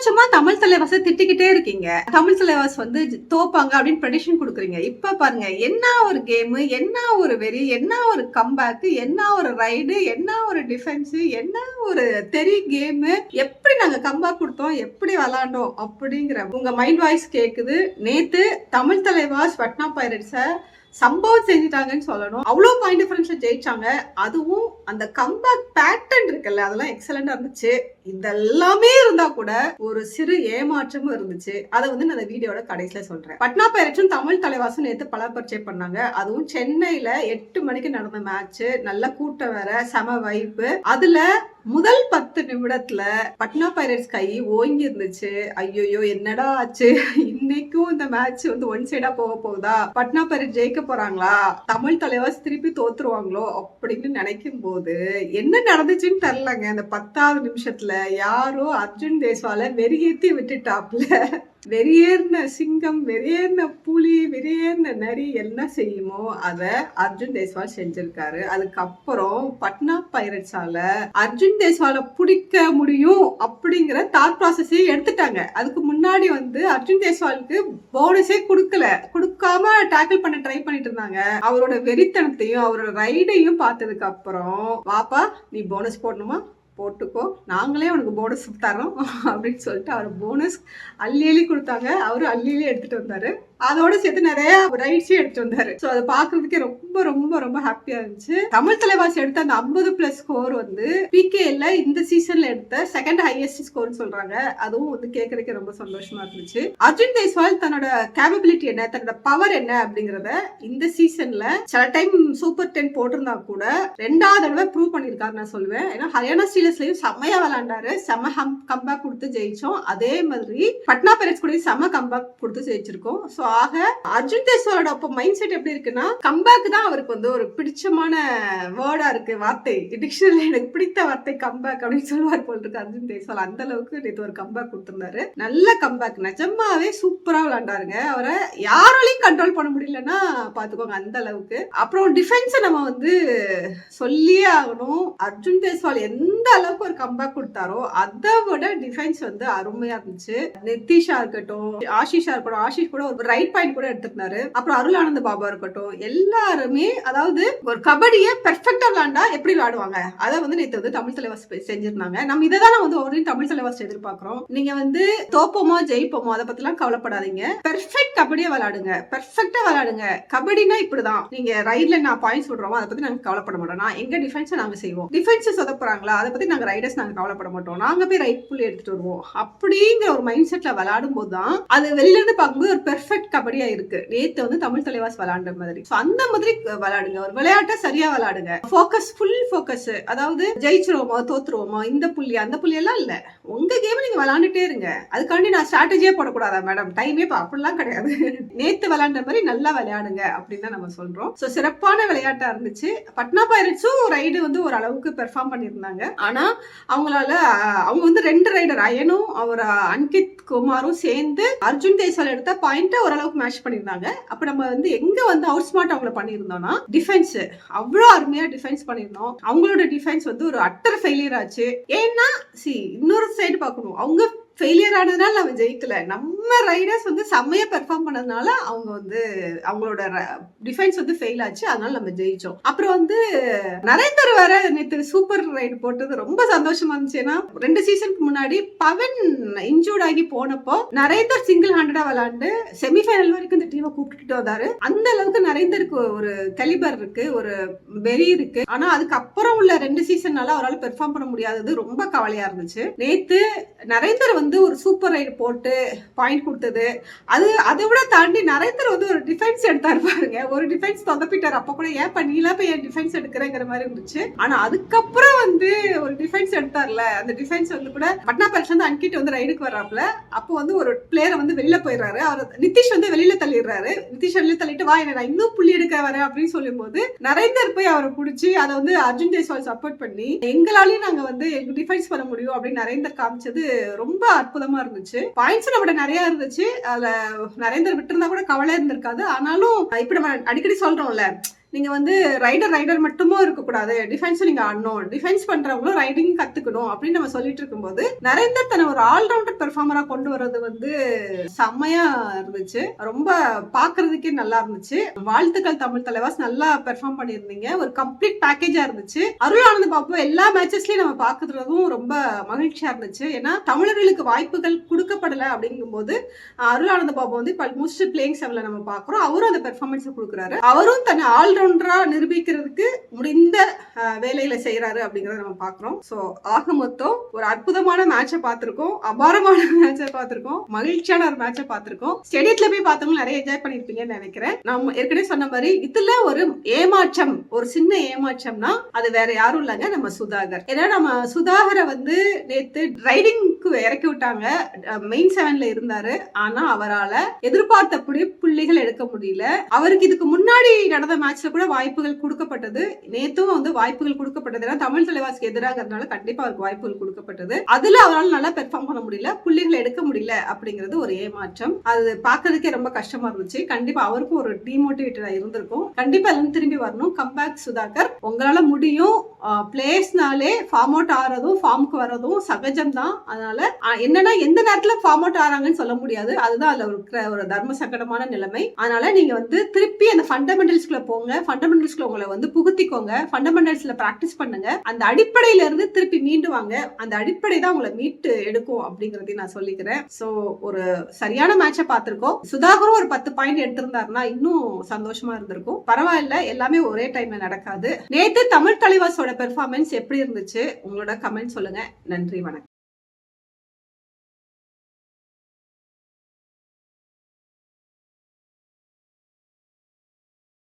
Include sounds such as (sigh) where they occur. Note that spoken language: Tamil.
சும்மா தமிழ் தலைவாச திட்டிக்கிட்டே இருக்கீங்க. தமிழ் தலைவாஸ் வந்து தோப்பாங்க அப்படின்னு ப்ரெடிஷன் கொடுக்குறீங்க. இப்ப பாருங்க என்ன ஒரு கேம் என்ன ஒரு வெறி என்ன ஒரு கம்பேக் என்ன ஒரு ரைடு என்ன ஒரு டிஃபென்ஸ் என்ன ஒரு தெரி கேம் எப்படி நாங்க கம்பேக் கொடுத்தோம் எப்படி விளாண்டோம் அப்படிங்கிற உங்க மைண்ட் வாய்ஸ் கேக்குது. நேத்து தமிழ் தலைவாஸ் பட்னா பைரட்ஸை சம்பவம் செஞ்சுட்டாங்கன்னு சொல்லணும். அவ்வளோ பாயிண்ட் டிஃபரன்ஸ்ல ஜெயிச்சாங்க. அதுவும் அந்த கம்பேக் பேட்டர்ன் இருக்குல்ல அதெல்லாம் எக்ஸலண்டா இருந்துச்சு. இதெல்லாமே இருந்தா கூட ஒரு சிறு ஏமாற்றமும் இருந்துச்சு. அதை வந்து நான் அந்த வீடியோட கடைசியில சொல்றேன். பட்னா பைரட்ஸும் தமிழ் தலைவாசும் நேற்று பல பரிச்சை பண்ணாங்க. அதுவும் சென்னையில எட்டு மணிக்கு நடந்த மேட்ச் நல்ல கூட்டம் வேற செம வைப்பு அதுல முதல் பத்து நிமிடத்துல பட்னா பைரட்ஸ் கை ஓங்கி இருந்துச்சு. ஐயோ என்னடா ஆச்சு? இன்னைக்கும் இந்த மேட்ச் வந்து ஒன் சைடா போக போகுதா? பட்னா பைரட்ஸ் ஜெயிக்க போறாங்களா? தமிழ் தலைவாஸ் திருப்பி தோத்துருவாங்களோ அப்படின்னு நினைக்கும் போது என்ன நடந்துச்சுன்னு தெரிலங்க அந்த பத்தாவது நிமிஷத்துல யாரோ அர்ஜுன் தேஸ்வால வெறியேத்தி விட்டுட்டாப்ல வெறியேறின சிங்கம் வெறியேறின புலி வெறியேறின நரி என்ன செய்யுமோ அத அர்ஜுன் தேஸ்வால் செஞ்சிருக்காரு. அதுக்கப்புறம் பட்னா பைரட்ஸால அர்ஜுன் தேஸ்வால பிடிக்க முடியும் அப்படிங்கிற தாட் ப்ராசஸே எடுத்துட்டாங்க. அதுக்கு முன்னாடி வந்து அர்ஜுன் தேஸ்வாலுக்கு போனஸே கொடுக்கல. கொடுக்காம டேக்கிள் பண்ண ட்ரை பண்ணிட்டு இருந்தாங்க. அவரோட வெறித்தனத்தையும் அவரோட ரைடையும் பார்த்ததுக்கு அப்புறம் வாப்பா நீ போனஸ் போடணுமா? போட்டுக்கோ. நாங்களே உனக்கு போனஸ் தரோம் அப்படின்னு சொல்லிட்டு அவர் போனஸ் அள்ளி அள்ளி கொடுத்தாங்க. அவரும் அள்ளி அள்ளி வந்தார். அதோட சேர்த்து நிறைய ரைட்ஸும் எடுத்துட்டு வந்தாரு. ஸோ அதை பார்க்கறதுக்கே ரொம்ப ரொம்ப ரொம்ப ஹாப்பியா இருந்துச்சு. தமிழ் தலைவாசி எடுத்த அந்த ஐம்பது பிளஸ் ஸ்கோர் வந்து பிகேல இந்த சீசன்ல எடுத்த செகண்ட் ஹையஸ்ட் ஸ்கோர்னு சொல்றாங்க. அதுவும் வந்து கேட்கறதுக்கு ரொம்ப சந்தோஷமா இருந்துச்சு. அர்ஜுன் தேஸ்வால் தன்னோட கேபபிலிட்டி என்ன தன்னோட பவர் என்ன அப்படிங்கறத இந்த சீசன்ல சில டைம் சூப்பர் டென் போட்டிருந்தா கூட ரெண்டாவது தடவை ப்ரூவ் பண்ணியிருக்காரு நான் சொல்லுவேன். ஏன்னா ஹரியானா ஸ்டீலர்ஸ்லயும் செம்மையா விளாண்டாரு செம ஹம் கம்பேக் கொடுத்து ஜெயிச்சோம். அதே மாதிரி பட்னா பெரட்ஸ் கூட செம கம்பேக் கொடுத்து ஜெயிச்சிருக்கோம். ஸோ ஆக அர்ஜுன் தேஸ்வாலோட அப்போ மைண்ட் செட் எப்படி இருக்குன்னா கம்பேக் தான் அவருக்கு வந்து ஒரு பிடிச்சமான வேர்டா இருக்கு வார்த்தை. டிக்ஷனரியில் எனக்கு பிடித்த வார்த்தை கம்பேக் அப்படின்னு சொல்லுவார் போல் இருக்கு அர்ஜுன் தேசோல். அந்த அளவுக்கு நேற்று ஒரு கம்பேக் கொடுத்திருந்தாரு. நல்ல கம்பேக் நிஜமாவே சூப்பரா விளையாண்டாருங்க. அவரை யாராலையும் கண்ட்ரோல் பண்ண முடியலன்னா பாத்துக்கோங்க அந்த அளவுக்கு. அப்புறம் டிஃபென்ஸை நம்ம வந்து சொல்லியே ஆகணும். அர்ஜுன் தேஸ்வால் எந்த அளவுக்கு ஒரு கம்பேக் கொடுத்தாரோ அதை விட டிஃபென்ஸ் வந்து அருமையா இருந்துச்சு. நிதிஷா இருக்கட்டும் ஆஷிஷா இருக்கட்டும் ஆஷிஷ் கூட ஒரு ரைட் பாயிண்ட் கூட எடுத்துக்கினாரு. அப்புறம் அருளானந்த பாபா இருக்கட்டும் எல்லாருமே அதாவது ஒரு கபடியை பெர்ஃபெக்டா விளாண்டா எப்படி விளையாடுவாங்க அதை வந்து நேற்று வந்து தமிழ் தலைவாஸ் செஞ்சிருந்தாங்க. நம்ம இதை தான் வந்து ஒரு தமிழ் தலைவாஸ் எதிர்பார்க்கிறோம். நீங்க வந்து தோப்போமோ ஜெயிப்போமோ அதை பத்திலாம் கவலைப்படாதீங்க. பெர்ஃபெக்ட் கபடியை விளையாடுங்க பெர்ஃபெக்டா விளையாடுங்க கபடினா இப்படிதான். நீங்க ரைட்ல நான் பாயிண்ட் சொல்றோமோ அதை பத்தி நாங்க கவலைப்பட மாட்டோம். நான் எங்க டிஃபென்ஸை நாங்க செய்வோம். டிஃபென்ஸ் சொதப்புறாங்களா அதை பத்தி நாங்க ரைடர்ஸ் நாங்க கவலைப்பட மாட்டோம். நாங்க போய் ரைட் புள்ளி எடுத்துட்டு வருவோம். அப்படிங்கிற ஒரு மைண்ட் செட்ல விளையாடும் போது தான் அது வெளியில இருந்து பார்க்கும்போது ஒரு பெர்ஃபெக்ட் கபடியா இருக்கு. நேத்து வந்து தமிழ் தலைவாஸ் விளையாண்ட மாதிரி. So, அந்த மாதிரி விளையாடுங்க. ஒரு விளையாட்டை சரியா விளையாடுங்க. ஃபோக்கஸ் ஃபுல் ஃபோக்கஸ் அதாவது ஜெயிச்சிருவோமா தோத்துருவோமா இந்த புள்ளி அந்த புள்ளி எல்லாம் இல்ல. உங்க கேம் நீங்க விளையாண்டுட்டே இருங்க. அதுக்காண்டி நான் ஸ்ட்ராட்டஜியே போடக்கூடாதா மேடம் டைமே அப்படிலாம் கிடையாது. (laughs) நேத்து விளையாண்ட மாதிரி நல்லா விளையாடுங்க அப்படின்னு தான் நம்ம சொல்றோம். ஸோ சிறப்பான விளையாட்டா இருந்துச்சு. பட்னா பைரட்ஸும் ரைடு வந்து ஒரு அளவுக்கு பெர்ஃபார்ம் பண்ணியிருந்தாங்க. ஆனா அவங்களால அவங்க வந்து ரெண்டு ரைடர் அயனும் அவர் அன்கித் குமாரும் சேர்ந்து அர்ஜுன் தேசால் எடுத்த பாயிண்ட்டை ஓரளவுக்கு மேட்ச் பண்ணியிருந்தாங்க. அப்ப நம்ம வந்து எங்க வந்து அவுட் ஸ்மார்ட் அவங்கள பண்ணியிருந்தோம்னா டிஃபென்ஸ் அவ்வளோ அருமையா டிஃபென்ஸ் பண்ணியிருந்தோம். அவங்களோட டிஃபென்ஸ் வந்து ஒரு அட்டர் ஃபெயிலியர் ஆச்சு. ஏன்னா சி இன்னொரு சைடு பார்க்கணும். அவங்க ஃபெயிலியர் ஆனதுனால அவன் ஜெயிக்கல. நம்ம ரைடர்ஸ் வந்து செம்மையா பெர்ஃபார்ம் பண்ணதுனால அவங்க வந்து அவங்களோட டிஃபென்ஸ் வந்து ஃபெயில் ஆச்சு. அதனால நம்ம ஜெயிச்சோம். அப்புறம் வந்து நரேந்தர் வேற நேற்று சூப்பர் ரைடு போட்டது ரொம்ப சந்தோஷமா இருந்துச்சு. ஏன்னா ரெண்டு சீசனுக்கு முன்னாடி பவன் இன்ஜூர்ட் ஆகி போனப்போ நரேந்தர் சிங்கிள் ஹண்ட்ரடா விளாண்டு செமிஃபைனல் வரைக்கும் இந்த டீமை கூப்பிட்டுட்டு வந்தாரு. அந்த அளவுக்கு நரேந்தருக்கு ஒரு கலிபர் இருக்கு ஒரு வெறி இருக்கு. ஆனா அதுக்கப்புறம் உள்ள ரெண்டு சீசன்னால அவரால் பெர்ஃபார்ம் பண்ண முடியாதது ரொம்ப கவலையா இருந்துச்சு. நேத்து நரேந்தர் வந்து வந்து ஒரு சூப்பர் ரைடு போட்டு பாயிண்ட் கொடுத்தது. அது அதை விட தாண்டி நரேந்தர் வந்து ஒரு டிஃபென்ஸ் எடுத்தாரு பாருங்க. ஒரு டிஃபென்ஸ் தொந்தப்பிட்டார். அப்போ கூட ஏன் பண்ணீங்களா போய் என் டிஃபென்ஸ் எடுக்கிறேங்கிற மாதிரி இருந்துச்சு. ஆனா அதுக்கப்புறம் வந்து ஒரு டிஃபென்ஸ் எடுத்தார்ல. அந்த டிஃபென்ஸ் வந்து கூட பட்னா பரிஷ் வந்து அன்கிட்ட வந்து ரைடுக்கு வர்றாப்ல அப்போ வந்து ஒரு பிளேயரை வந்து வெளியில போயிடுறாரு. அவர் நிதிஷ் வந்து வெளியில தள்ளிடுறாரு. நிதிஷ் வெளியில தள்ளிட்டு வா என்ன இன்னும் புள்ளி எடுக்க வரேன் அப்படின்னு சொல்லும்போது நரேந்தர் போய் அவரை பிடிச்சி அதை வந்து அர்ஜுன் ஜெய்ஸ்வால் சப்போர்ட் பண்ணி எங்களாலையும் நாங்க வந்து எங்க டிஃபென்ஸ் பண்ண முடியும் அப்படின்னு நரேந்தர் காமிச்சது ரொம்ப அற்புதமா இருந்துச்சு. பாயிண்ட்ஸ் நம்மகிட்ட நிறைய இருந்துச்சு. அதுல நரேந்தர் விட்டுருந்தா கூட கவலை இருந்திருக்காது. ஆனாலும் இப்ப நம்ம அடிக்கடி சொல்றோம்ல நீங்க வந்து ரைடர் ரைடர் மட்டுமும் இருக்கக்கூடாது. டிஃபென்ஸ் நீங்க ஆடணும். டிஃபென்ஸ் பண்றவங்களும் ரைடிங் கத்துக்கணும் அப்படின்னு நம்ம சொல்லிட்டு இருக்கும்போது நரேந்தர் தன்னை ஒரு ஆல்ரவுண்டர் பெர்ஃபார்மரா கொண்டு வர்றது வந்து செம்மையா இருந்துச்சு. ரொம்ப பாக்குறதுக்கே நல்லா இருந்துச்சு. வாழ்த்துக்கள் தமிழ் தலைவாஸ். நல்லா பெர்ஃபார்ம் பண்ணியிருந்தீங்க. ஒரு கம்ப்ளீட் பேக்கேஜா இருந்துச்சு. அருள் ஆனந்த் எல்லா மேட்சஸ்லயும் நம்ம பாக்குறதும் ரொம்ப மகிழ்ச்சியா இருந்துச்சு. ஏன்னா தமிழர்களுக்கு வாய்ப்புகள் கொடுக்கப்படல அப்படிங்கும்போது அருள் ஆனந்த பாபு வந்து இப்போ மோஸ்ட் பிளேயிங் செவன்ல நம்ம பாக்குறோம். அவரும் அந்த பெர்ஃபார்மன்ஸ் கொடுக்குறாரு. அவரும் தன்னை ஆல்ரவுண்ட் நிரூபிக்கிறதுக்கு முடிந்த வேலையில செய்யறாரு அப்படிங்கறத நம்ம பாக்குறோம். சோ ஆக மொத்தம் ஒரு அற்புதமான மேட்சை பார்த்திருக்கோம். அபாரமான மேட்சை பார்த்திருக்கோம். மகிழ்ச்சியான ஒரு மேட்சை பார்த்திருக்கோம். ஸ்டேடியத்துல போய் பார்த்தவங்க நிறைய என்ஜாய் பண்ணிருப்பீங்கன்னு நினைக்கிறேன். நம்ம ஏற்கனவே சொன்ன மாதிரி இதுல ஒரு ஏமாற்றம் ஒரு சின்ன ஏமாற்றம்னா அது வேற யாரும் இல்லைங்க நம்ம சுதாகர். ஏன்னா நம்ம சுதாகரை வந்து நேத்து இறக்கி விட்டாங்க. மெயின் செவன்ல இருந்தாரு. ஆனா அவரால் எதிர்பார்த்தபடி புள்ளிகள் எடுக்க முடியல. அவருக்கு இதுக்கு முன்னாடி நடந்த மேட்ச்ல கூட வாய்ப்புகள் கொடுக்கப்பட்டது. நேத்தும் வந்து வாய்ப்புகள் கொடுக்கப்பட்டது. ஏன்னா தமிழ் தலைவாசிக்கு எதிராகிறதுனால கண்டிப்பா அவருக்கு வாய்ப்புகள் கொடுக்கப்பட்டது. அதுல அவரால் நல்லா பெர்ஃபார்ம் பண்ண முடியல. புள்ளிகளை எடுக்க முடியல அப்படிங்கிறது ஒரு ஏமாற்றம் அது பார்க்கறதுக்கே ரொம்ப கஷ்டமா இருந்துச்சு. கண்டிப்பா அவருக்கும் ஒரு டிமோட்டிவேட்டடா இருந்திருக்கும். கண்டிப்பா எல்லாம் திரும்பி வரணும். கம்பேக் சுதாகர். உங்களால முடியும். பிளேஸ்னாலே ஃபார்ம் அவுட் ஆறதும் ஃபார்முக்கு வர்றதும் சகஜம் தான் அதனால இருக்கிறதுனால என்னன்னா எந்த நேரத்துல ஃபார்ம் அவுட் ஆறாங்கன்னு சொல்ல முடியாது. அதுதான் அதுல இருக்கிற ஒரு தர்ம சங்கடமான நிலைமை. அதனால நீங்க வந்து திருப்பி அந்த ஃபண்டமெண்டல்ஸ்குள்ள போங்க. ஃபண்டமெண்டல்ஸ்குள்ள உங்களை வந்து புகுத்திக்கோங்க. ஃபண்டமெண்டல்ஸ்ல பிராக்டிஸ் பண்ணுங்க. அந்த அடிப்படையில இருந்து திருப்பி மீண்டு வாங்க. அந்த அடிப்படை தான் உங்களை மீட்டு எடுக்கும் அப்படிங்கறதையும் நான் சொல்லிக்கிறேன். சோ ஒரு சரியான மேட்சை பார்த்திருக்கோம். சுதாகரும் ஒரு பத்து பாயிண்ட் எடுத்திருந்தாருன்னா இன்னும் சந்தோஷமா இருந்திருக்கும். பரவாயில்ல எல்லாமே ஒரே டைம்ல நடக்காது. நேத்து தமிழ் தலைவாஸோட பெர்ஃபார்மன்ஸ் எப்படி இருந்துச்சு? உங்களோட கமெண்ட் சொல்லுங்க. நன்றி வணக்கம்.